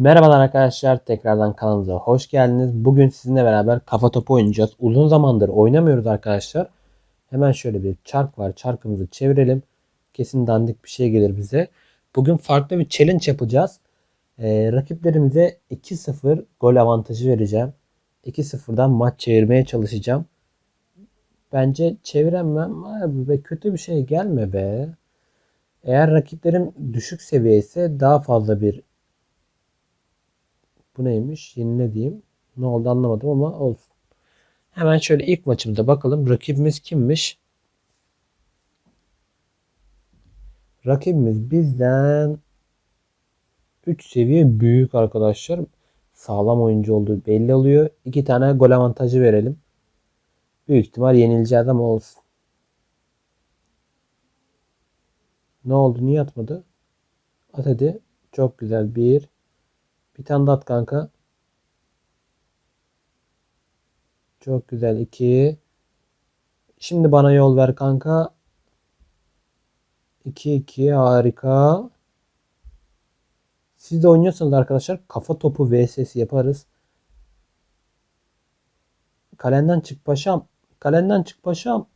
Merhabalar arkadaşlar, tekrardan kanalımıza hoş geldiniz. Bugün sizinle beraber kafa topu oynayacağız. Uzun zamandır oynamıyoruz arkadaşlar. Hemen şöyle bir çark var, çarkımızı çevirelim. Kesin dandik bir şey gelir bize. Bugün farklı bir challenge yapacağız. Ee, rakiplerimize 2-0 gol avantajı vereceğim. 2-0'dan maç çevirmeye çalışacağım. Bence çeviremem. Abi be kötü bir şey gelme be. Eğer rakiplerim düşük seviye ise daha fazla bir bu neymiş? Yenile diyeyim. Ne oldu anlamadım ama olsun. Hemen şöyle ilk maçımıza bakalım. Rakibimiz kimmiş? Rakibimiz bizden 3 seviye büyük arkadaşlar. Sağlam oyuncu olduğu belli oluyor. 2 tane gol avantajı verelim. Büyük ihtimal yenileceğiz ama olsun. Ne oldu? Niye atmadı? At hadi. Çok güzel. Bir. Bir tane daha at kanka. Çok güzel. iki. Şimdi bana yol ver kanka. 2 2 harika. Siz de oynuyorsanız arkadaşlar kafa topu vs yaparız. Kalenden çık paşam. Kalenden çık paşam.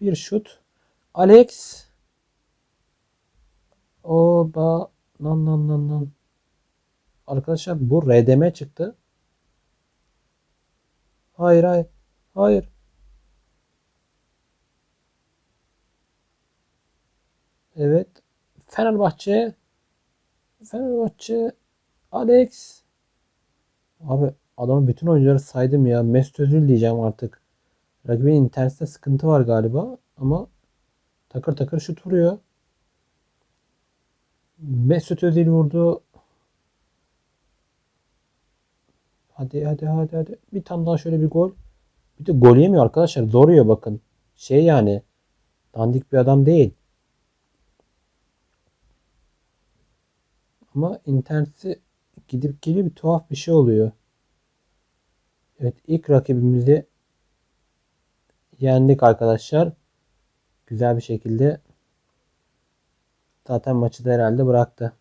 Bir şut. Alex. Oba. Nan nan nan nan. Arkadaşlar bu RDM çıktı. Hayır hayır. Hayır. Evet. Fenerbahçe. Fenerbahçe. Alex. Abi adamın bütün oyuncuları saydım ya. Mesut Özil diyeceğim artık. Rakibin internette sıkıntı var galiba. Ama takır takır şut vuruyor. Mesut Özil vurdu. Hadi hadi hadi hadi. Bir tane daha şöyle bir gol. Bir de gol yemiyor arkadaşlar. Zor yiyor bakın. Şey yani. Dandik bir adam değil. Ama interneti gidip geliyor bir tuhaf bir şey oluyor. Evet ilk rakibimizi yendik arkadaşlar. Güzel bir şekilde zaten maçı da herhalde bıraktı.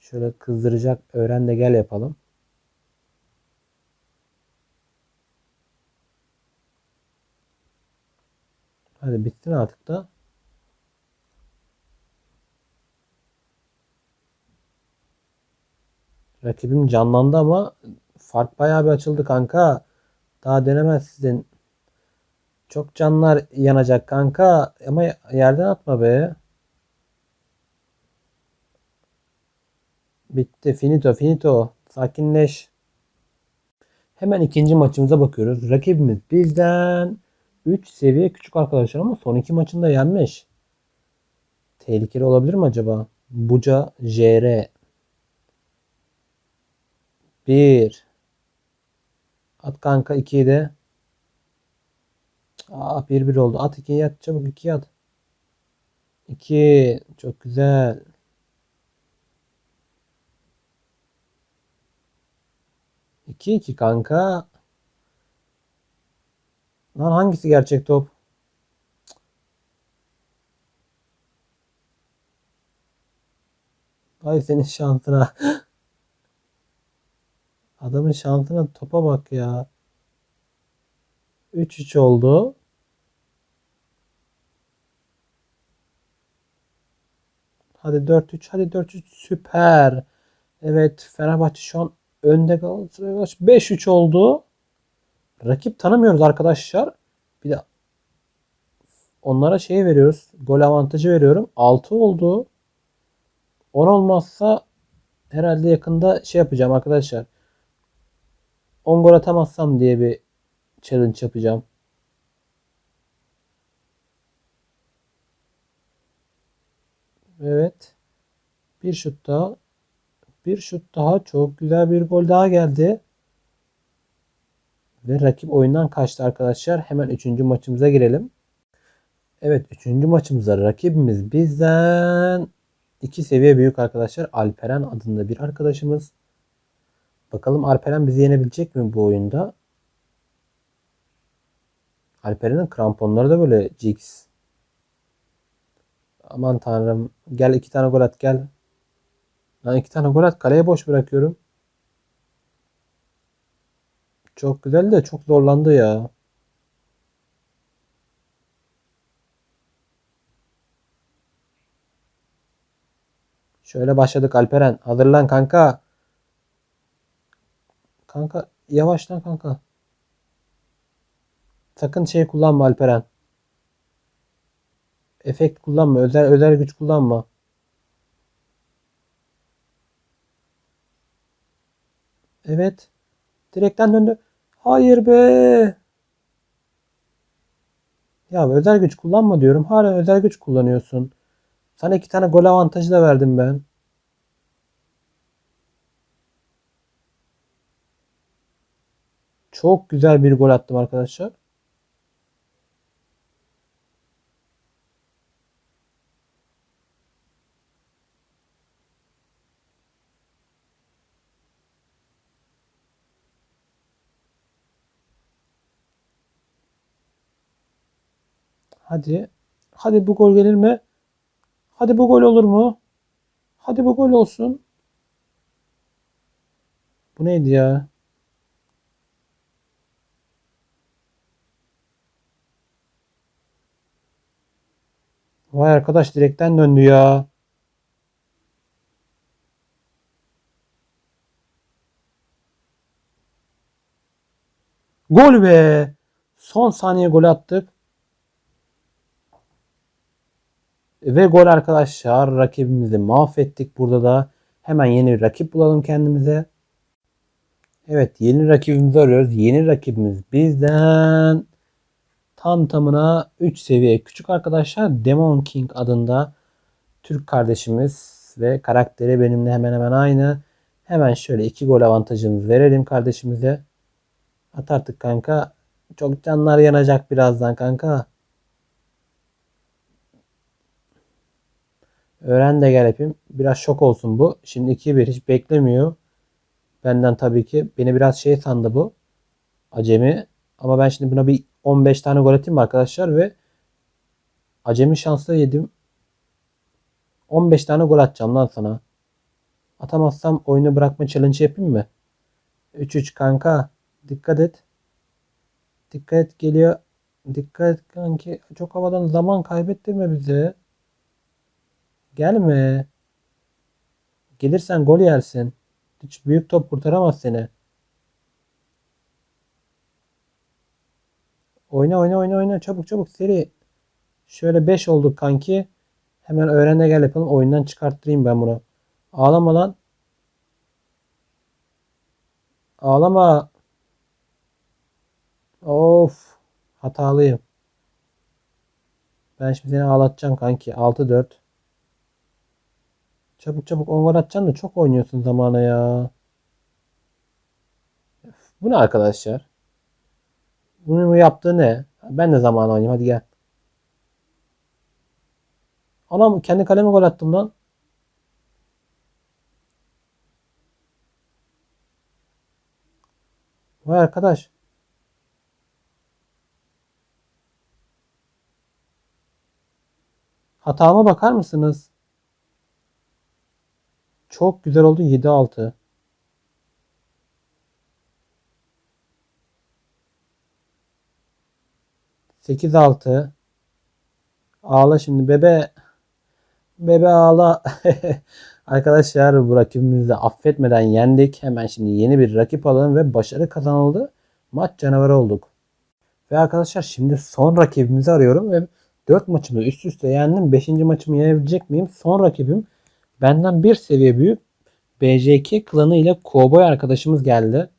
Şöyle kızdıracak öğren de gel yapalım. Hadi bitsin artık da. Rakibim canlandı ama fark bayağı bir açıldı kanka. Daha denemezsin. Çok canlar yanacak kanka. Ama yerden atma be. Bitti. Finito. Finito. Sakinleş. Hemen ikinci maçımıza bakıyoruz. Rakibimiz bizden 3 seviye küçük arkadaşlar ama son iki maçında yenmiş. Tehlikeli olabilir mi acaba? Buca JR 1 At kanka 2'yi de. Aa 1-1 oldu. At 2'yi at çabuk 2'yi at. 2 çok güzel. İki iki kanka. Lan hangisi gerçek top? Ay senin şansına. Adamın şansına topa bak ya. 3-3 oldu. Hadi 4-3. Hadi 4-3. Süper. Evet Fenerbahçe şu an önde Galatasaray 5-3 oldu. Rakip tanımıyoruz arkadaşlar. Bir de onlara şey veriyoruz. Gol avantajı veriyorum. 6 oldu. 10 olmazsa herhalde yakında şey yapacağım arkadaşlar. 10 gol atamazsam diye bir challenge yapacağım. Evet. Bir şut daha. Bir şut daha. Çok güzel bir gol daha geldi. Ve rakip oyundan kaçtı arkadaşlar. Hemen 3. maçımıza girelim. Evet 3. maçımızda rakibimiz bizden 2 seviye büyük arkadaşlar. Alperen adında bir arkadaşımız. Bakalım Alperen bizi yenebilecek mi bu oyunda? Alperen'in kramponları da böyle Jigs. Aman tanrım. Gel iki tane gol at gel. Lan iki tane gol at. Kaleye boş bırakıyorum. Çok güzel de çok zorlandı ya. Şöyle başladık Alperen. Hazırlan kanka. Kanka yavaşlan kanka. Sakın şey kullanma Alperen. Efekt kullanma. Özel özel güç kullanma. Evet. Direkten döndü. Hayır be. Ya özel güç kullanma diyorum. Hala özel güç kullanıyorsun. Sana iki tane gol avantajı da verdim ben. Çok güzel bir gol attım arkadaşlar. Hadi. Hadi bu gol gelir mi? Hadi bu gol olur mu? Hadi bu gol olsun. Bu neydi ya? Vay arkadaş direkten döndü ya. Gol be. Son saniye gol attık. Ve gol arkadaşlar rakibimizi mahvettik burada da. Hemen yeni bir rakip bulalım kendimize. Evet yeni rakibimizi arıyoruz. Yeni rakibimiz bizden tam tamına 3 seviye küçük arkadaşlar. Demon King adında Türk kardeşimiz ve karakteri benimle hemen hemen aynı. Hemen şöyle 2 gol avantajımızı verelim kardeşimize. At artık kanka. Çok canlar yanacak birazdan kanka. Öğren de gel yapayım. Biraz şok olsun bu. Şimdi 2-1 hiç beklemiyor. Benden tabii ki. Beni biraz şey sandı bu. Acemi. Ama ben şimdi buna bir 15 tane gol atayım arkadaşlar ve acemi şanslı yedim. 15 tane gol atacağım lan sana. Atamazsam oyunu bırakma challenge yapayım mı? 3-3 kanka. Dikkat et. Dikkat et geliyor. Dikkat et kanki. Çok havadan zaman kaybettirme bize. Gelme. Gelirsen gol yersin. Hiç büyük top kurtaramaz seni. Oyna oyna oyna oyna. Çabuk çabuk seri. Şöyle 5 olduk kanki. Hemen öğrene gel yapalım. Oyundan çıkarttırayım ben bunu. Ağlama lan. Ağlama. Of. Hatalıyım. Ben şimdi seni ağlatacağım kanki. 6-4. Çabuk çabuk 10 gol atacaksın da çok oynuyorsun zamana ya. Bu ne arkadaşlar? Bunu yaptığı ne? Ben de zaman oynayayım hadi gel. Anam kendi kaleme gol attım lan. Vay arkadaş. Hatama bakar mısınız? Çok güzel oldu 7-6. Sekiz altı. Ağla şimdi bebe. Bebe ağla. Arkadaşlar bu rakibimizi affetmeden yendik. Hemen şimdi yeni bir rakip alalım ve başarı kazanıldı. Maç canavarı olduk. Ve arkadaşlar şimdi son rakibimizi arıyorum ve 4 maçımı üst üste yendim. 5. maçımı yenebilecek miyim? Son rakibim benden bir seviye büyük BJK klanı ile Cowboy arkadaşımız geldi.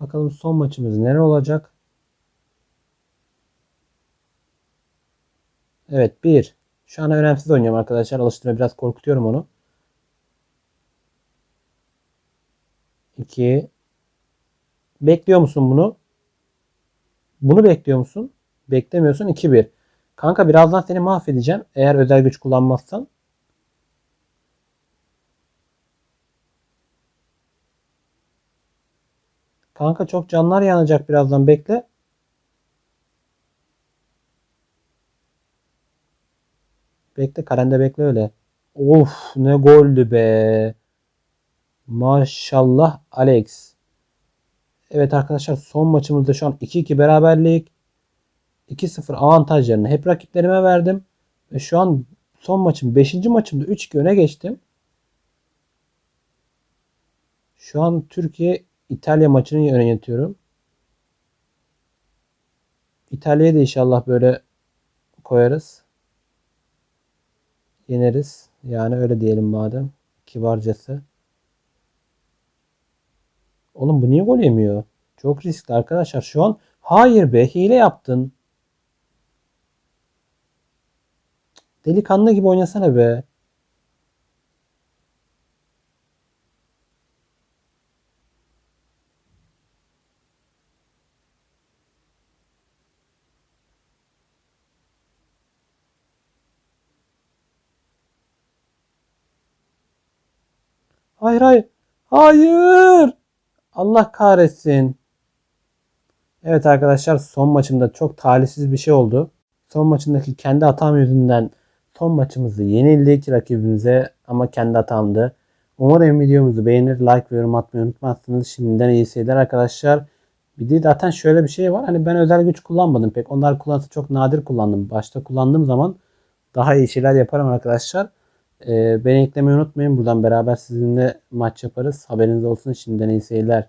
Bakalım son maçımız nere olacak? Evet bir. Şu an önemsiz oynuyorum arkadaşlar. Alıştırma biraz korkutuyorum onu. 2 Bekliyor musun bunu? Bunu bekliyor musun? Beklemiyorsun. 2-1. Kanka birazdan seni mahvedeceğim. Eğer özel güç kullanmazsan. Kanka çok canlar yanacak birazdan. Bekle. Bekle. Karende bekle öyle. Of ne goldü be. Maşallah Alex. Evet arkadaşlar son maçımızda şu an 2-2 beraberlik. 2-0 avantajlarını hep rakiplerime verdim. Ve şu an son maçım 5. maçımda 3-2 öne geçtim. Şu an Türkiye İtalya maçını yönetiyorum. İtalya'ya da inşallah böyle koyarız. Yeneriz. Yani öyle diyelim madem. Kibarcası. Oğlum bu niye gol yemiyor? Çok riskli arkadaşlar. Şu an hayır be hile yaptın. Delikanlı gibi oynasana be. Hayır hayır. Hayır. Allah kahretsin. Evet arkadaşlar son maçımda çok talihsiz bir şey oldu. Son maçındaki kendi hatam yüzünden son maçımızı yenildik rakibimize ama kendi hatamdı. Umarım videomuzu beğenir, like ve yorum atmayı unutmazsınız. Şimdiden iyi seyirler arkadaşlar. Bir de zaten şöyle bir şey var. Hani ben özel güç kullanmadım pek. Onlar kullansa çok nadir kullandım. Başta kullandığım zaman daha iyi şeyler yaparım arkadaşlar. Beni eklemeyi unutmayın. Buradan beraber sizinle maç yaparız. Haberiniz olsun. Şimdiden iyi seyirler.